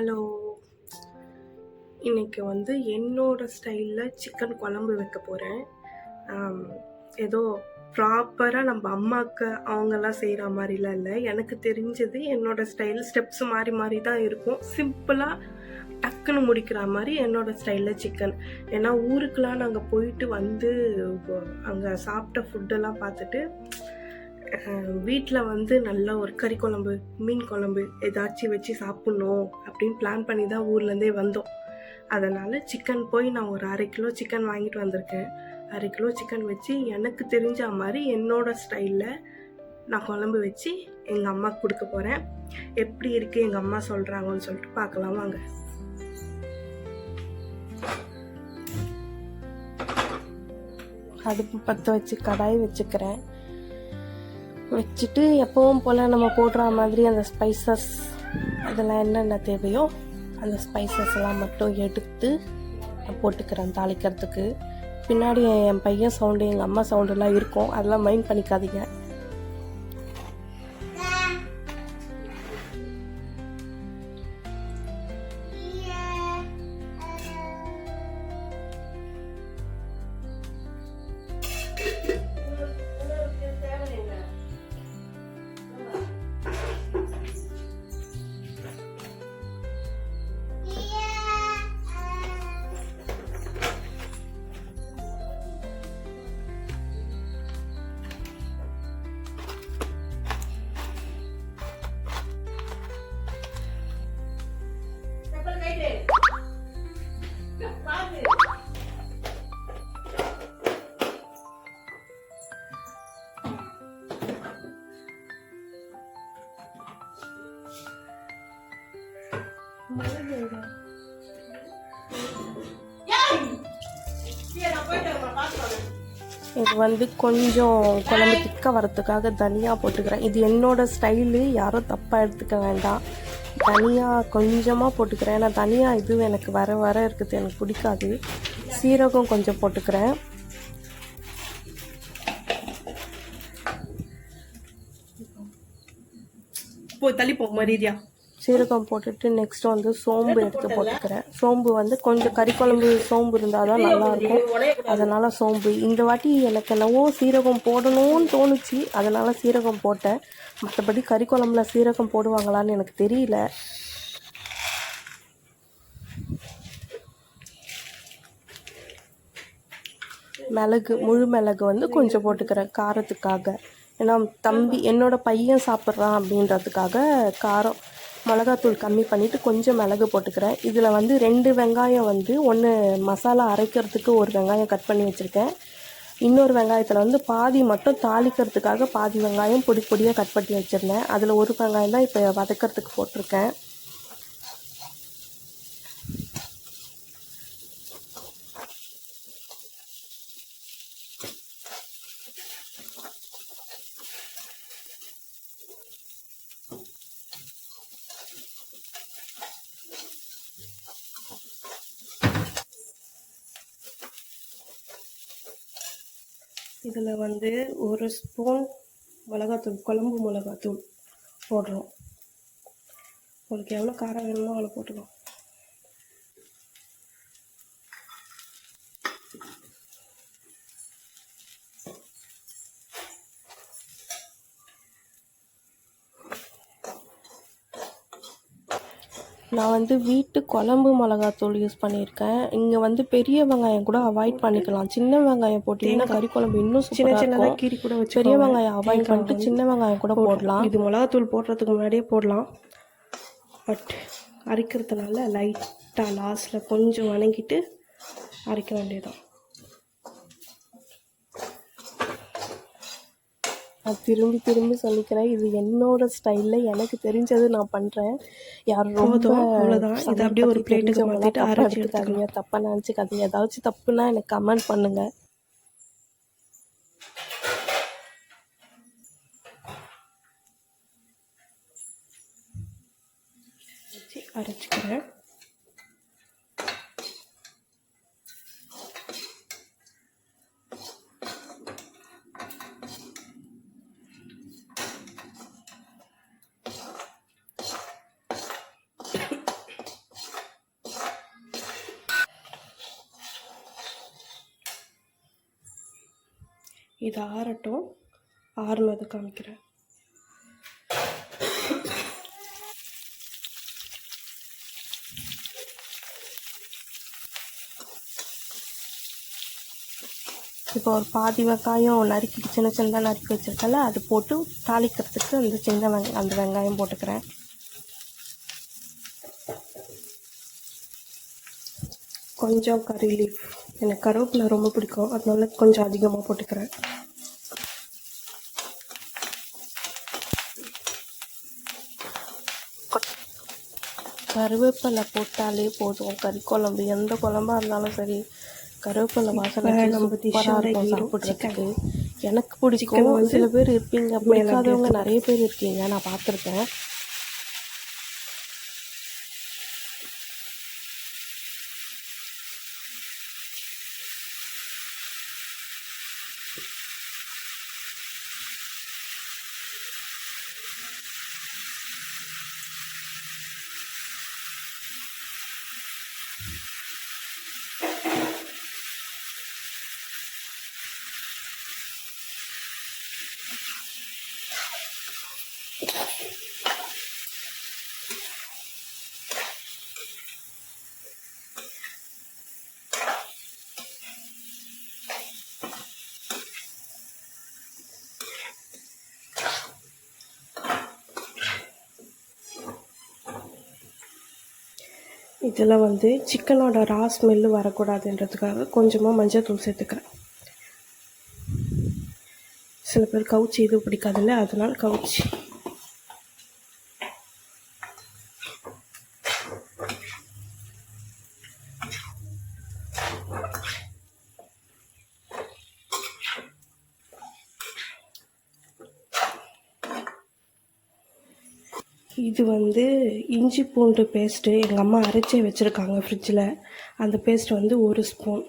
Hello இன்னைக்கு வந்து என்னோட ஸ்டைலில் சிக்கன் குழம்பு வைக்க போகிறேன் ஏதோ ப்ராப்பராக நம்ம அம்மாவுக்கு அவங்கெல்லாம் செய்கிற மாதிரிலாம் இல்லை. எனக்கு தெரிஞ்சது என்னோட ஸ்டைல் ஸ்டெப்ஸ் மாறி மாறி தான் இருக்கும். சிம்பிளாக டக்குன்னு முடிக்கிற மாதிரி என்னோட ஸ்டைலில் சிக்கன் ஏன்னா ஊருக்கெலாம் நாங்கள் போயிட்டு வந்து அங்கே சாப்பிட்ட ஃபுட்டெல்லாம் பார்த்துட்டு வீட்டில் வந்து நல்ல ஒரு கறி குழம்பு மீன் குழம்பு ஏதாச்சும் வச்சு சாப்பிட்ணும் அப்படின்னு பிளான் பண்ணி தான் ஊர்லேருந்தே வந்தோம். அதனால் சிக்கன் போய் நான் ஒரு அரை கிலோ சிக்கன் வாங்கிட்டு வந்திருக்கேன். அரை கிலோ சிக்கன் வச்சு எனக்கு தெரிஞ்ச மாதிரி என்னோட ஸ்டைலில் நான் குழம்பு வச்சு எங்கள் அம்மாவுக்கு கொடுக்க போகிறேன் எப்படி இருக்குது எங்கள் அம்மா சொல்கிறாங்கன்னு சொல்லிட்டு பார்க்கலாம் வாங்க. அடுப்பு பற்ற வச்சு கடாய் வச்சுக்கிறேன். வச்சுட்டு எப்பவும் போல் நம்ம போடுற மாதிரி அந்த ஸ்பைசஸ் அதெல்லாம் என்னென்ன தேவையோ அந்த ஸ்பைசஸ் எல்லாம் மட்டும் எடுத்து நான் போட்டுக்கிறேன் தாளிக்கிறதுக்கு. பின்னாடி என் பையன் சவுண்டு எங்கள் அம்மா சவுண்டெல்லாம் இருக்கும். அதெல்லாம் மைண்ட் பண்ணிக்காதீங்க. இது வந்து கொஞ்சம் குழம்பு திக்க வரத்துக்காக தனியாக போட்டுக்கிறேன். இது என்னோட ஸ்டைலு யாரும் தப்பாக எடுத்துக்க வேண்டாம். தனியாக கொஞ்சமாக போட்டுக்கிறேன். ஏன்னா தனியாக இது எனக்கு வர வர இருக்குது. எனக்கு பிடிக்காது. சீரகம் கொஞ்சம் போட்டுக்கிறேன். போய் தள்ளி போ மரியாதையா சீரகம் போட்டுட்டு நெக்ஸ்ட் வந்து சோம்பு எடுத்து போட்டுக்கிறேன். சோம்பு வந்து கொஞ்சம் கறி குழம்பு சோம்பு இருந்தால் தான் நல்லாயிருக்கும். அதனால் சோம்பு. இந்த வாட்டி எனக்கு என்னவோ சீரகம் போடணும்னு தோணுச்சு. அதனால் சீரகம் போட்டேன். மற்றபடி கறி குழம்புல சீரகம் போடுவாங்களான்னு எனக்கு தெரியல. மிளகு முழு மிளகு வந்து கொஞ்சம் போட்டுக்கிறேன் காரத்துக்காக. ஏன்னா தம்பி என்னோட பையன் சாப்பிட்றான் அப்படின்றதுக்காக காரம். மிளகாத்தூள் கம்மி பண்ணிவிட்டு கொஞ்சம் மிளகு போட்டுக்கிறேன். இதில் வந்து ரெண்டு வெங்காயம் வந்து ஒன்று மசாலா அரைக்கிறதுக்கு ஒரு வெங்காயம் கட் பண்ணி வச்சுருக்கேன். இன்னொரு வெங்காயத்தில் வந்து பாதி மட்டும் தாளிக்கிறதுக்காக பாதி வெங்காயம் பொடி பொடியாக கட் பண்ணி வச்சுருந்தேன். அதில் ஒரு வெங்காயம் தான் இப்போ வதக்கிறதுக்கு போட்டிருக்கேன். இதில் வந்து ஒரு ஸ்பூன் மிளகாத்தூள் குழம்பு மிளகாத்தூள் போடுறோம். உங்களுக்கு எவ்வளோ காரம் வேணுமோ அவ்வளோ போட்டுக்கலாம் நான் வந்து வீட்டு குழம்பு மிளகாத்தூள் யூஸ் பண்ணியிருக்கேன். இங்கே வந்து பெரிய வெங்காயம் கூட அவாய்ட் பண்ணிக்கலாம். சின்ன வெங்காயம் போட்டிங்கன்னா கறி குழம்பு இன்னும் சின்ன சின்னதாக கீரி கூட வச்சு பெரிய வெங்காயம் அவாய்ட் பண்ணிட்டு சின்ன வெங்காயம் கூட போடலாம். இது மிளகாத்தூள் போடுறதுக்கு முன்னாடியே போடலாம். பட் அரைக்கிறதுனால லைட்டாக லாஸ்ட்டில் கொஞ்சம் வணங்கிட்டு அரைக்க வேண்டியதான் நான் திரும்பி திரும்பி சொல்லிக்கிறேன். இது என்னோட ஸ்டைலில் எனக்கு தெரிஞ்சது நான் பண்ணுறேன் யாரும் ரொம்ப இது அப்படியே ஒரு பிளேட்டுக்கு மாற்றிட்டு எடுத்துக்காதீங்க. தப்பாக நினச்சிக்காதீங்க ஏதாச்சும் தப்புனா எனக்கு கமெண்ட் பண்ணுங்கள் அரைச்சிக்கிறேன். இது ஆறட்டும் ஆறுனது காமிக்கிறேன். இப்போ ஒரு பாதி வெங்காயம் நறுக்கி சின்ன சின்னதாக நறுக்கி வச்சுருக்கல அது போட்டு தாளிக்கிறதுக்கு அந்த சின்ன வெங்க அந்த வெங்காயம் போட்டுக்கிறேன். கொஞ்சம் கறி லீஃப் எனக்கு கருவேப்பிலை ரொம்ப பிடிக்கும். அதனால கொஞ்சம் அதிகமாக போட்டுக்கிறேன். கருவேப்பிலை போட்டாலே போதும். கறி குழம்பு எந்த குழம்பா இருந்தாலும் சரி கருவேப்பிலை வாசனை நம்ம hero சாப்பிட்றதுக்கு. எனக்கு பிடிக்கும். சில பேர் இருப்பீங்க. பிடிக்காதவங்க நிறைய பேர் இருக்கீங்க. நான் பார்த்துருக்கேன். இதில் வந்து சிக்கனோட ரா ஸ்மெல்லு வரக்கூடாதுன்றதுக்காக கொஞ்சமாக மஞ்சள் தூள் சேர்த்துக்கிறேன். சில பேர் கவுச்சி இது பிடிக்காதுல்ல அதனால கவுச்சி. இது வந்து இஞ்சி பூண்டு பேஸ்ட்டு எங்கள் அம்மா அரைச்சே வச்சுருக்காங்க ஃப்ரிட்ஜில் அந்த பேஸ்ட் வந்து ஒரு ஸ்பூன்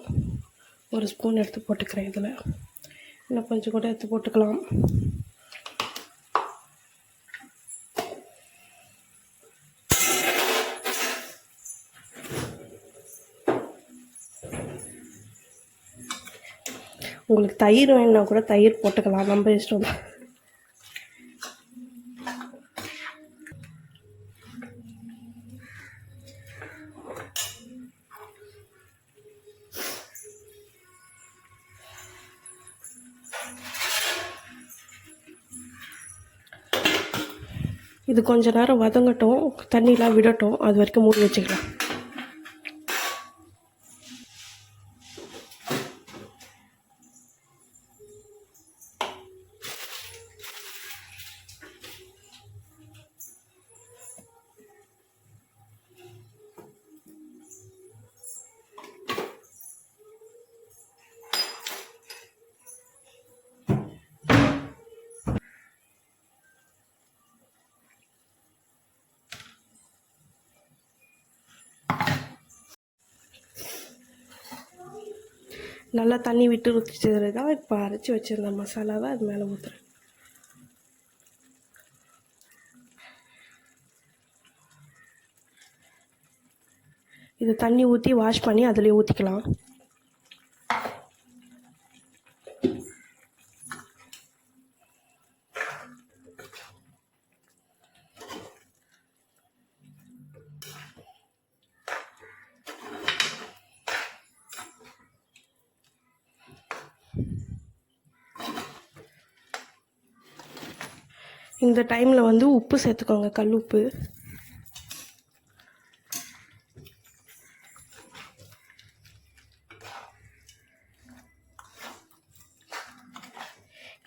ஒரு ஸ்பூன் எடுத்து போட்டுக்கிறேன் இதில். இன்னும் கொஞ்சம் கூட எடுத்து போட்டுக்கலாம். உங்களுக்கு தயிர் வேணுன்னா கூட தயிர் போட்டுக்கலாம். நம்ம இஷ்டம். தான் இது கொஞ்ச நேரம் வதங்கட்டும் தண்ணியெலாம் விடட்டும். அது வரைக்கும் மூடி வச்சுக்கலாம். நல்லா தண்ணி விட்டு ஊற்றிச்சது தான் இப்போ அரைச்சி வச்சுருந்த மசாலாவை அது மேலே ஊற்றுறேன் இது தண்ணி ஊற்றி வாஷ் பண்ணி அதிலே ஊற்றிக்கலாம் இந்த டைமில் வந்து உப்பு சேர்த்துக்கோங்க கல் உப்பு.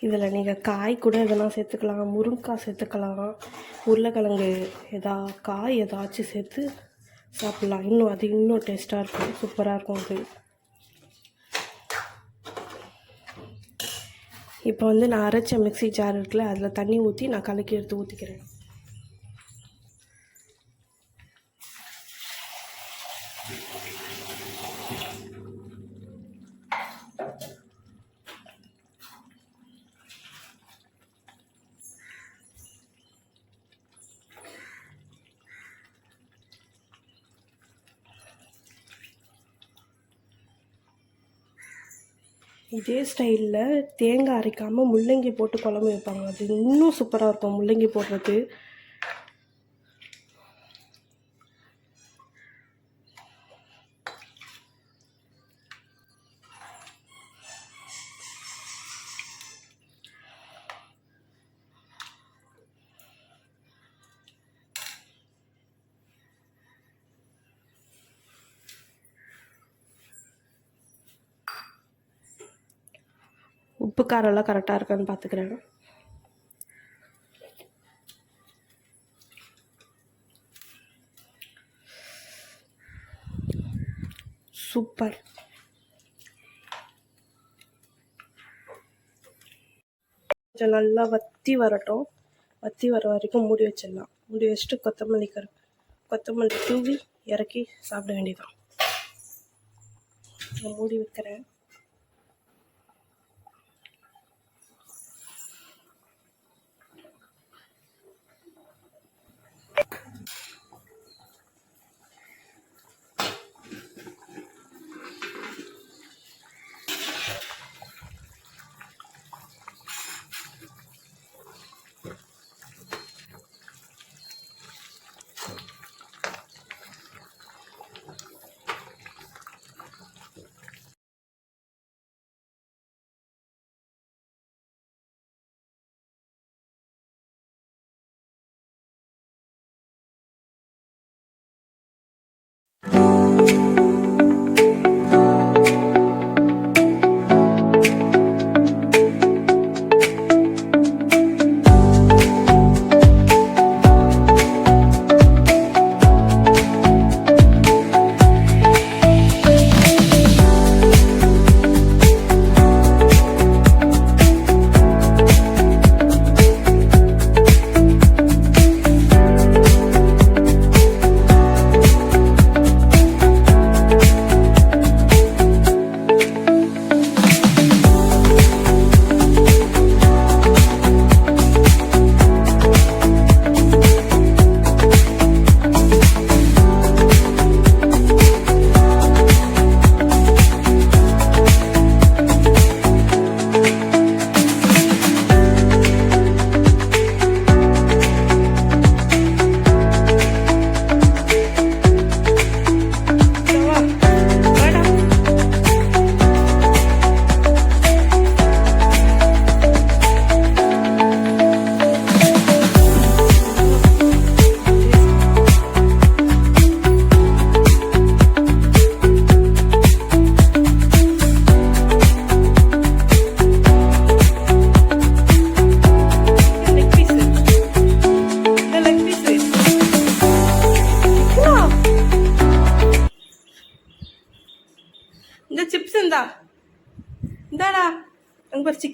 இதில் நீங்கள் காய் கூட எதனா சேர்த்துக்கலாம் முருங்கைக்காய் சேர்த்துக்கலாம் உருளைக்கிழங்கு எதா காய் ஏதாச்சும் சேர்த்து சாப்பிட்லாம். இன்னும் அது இன்னும் டேஸ்ட்டாக இருக்கும் சூப்பராக இருக்கும் அது. இப்போ வந்து நான் அரைச்ச மிக்ஸி ஜார் இருக்குல்ல அதில் தண்ணி ஊற்றி நான் கலக்கி எடுத்து ஊற்றிக்கிறேன் இதே ஸ்டைலில் தேங்காய் அரைக்காமல் முள்ளங்கி போட்டு குழம்பு வைப்பாங்க. அது இன்னும் சூப்பராக இருக்கும் முள்ளங்கி போடுறது உப்பு காரம்லாம் கரெக்டாக இருக்கான்னு பார்த்துக்கிறேன் சூப்பர் கொஞ்சம் நல்லா வத்தி வரட்டும். வத்தி வர வரைக்கும் மூடி வச்சிடலாம். மூடி வச்சுட்டு கொத்தமல்லி கரு கொத்தமல்லி தூவி இறக்கி சாப்பிட வேண்டியதான் நான் மூடி வைக்கிறேன்.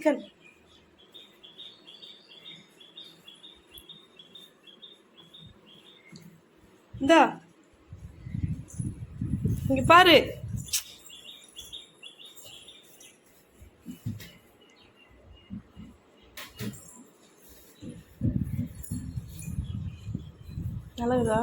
சிக்கன் இந்தா. இங்க பாரு. நல்லதுதா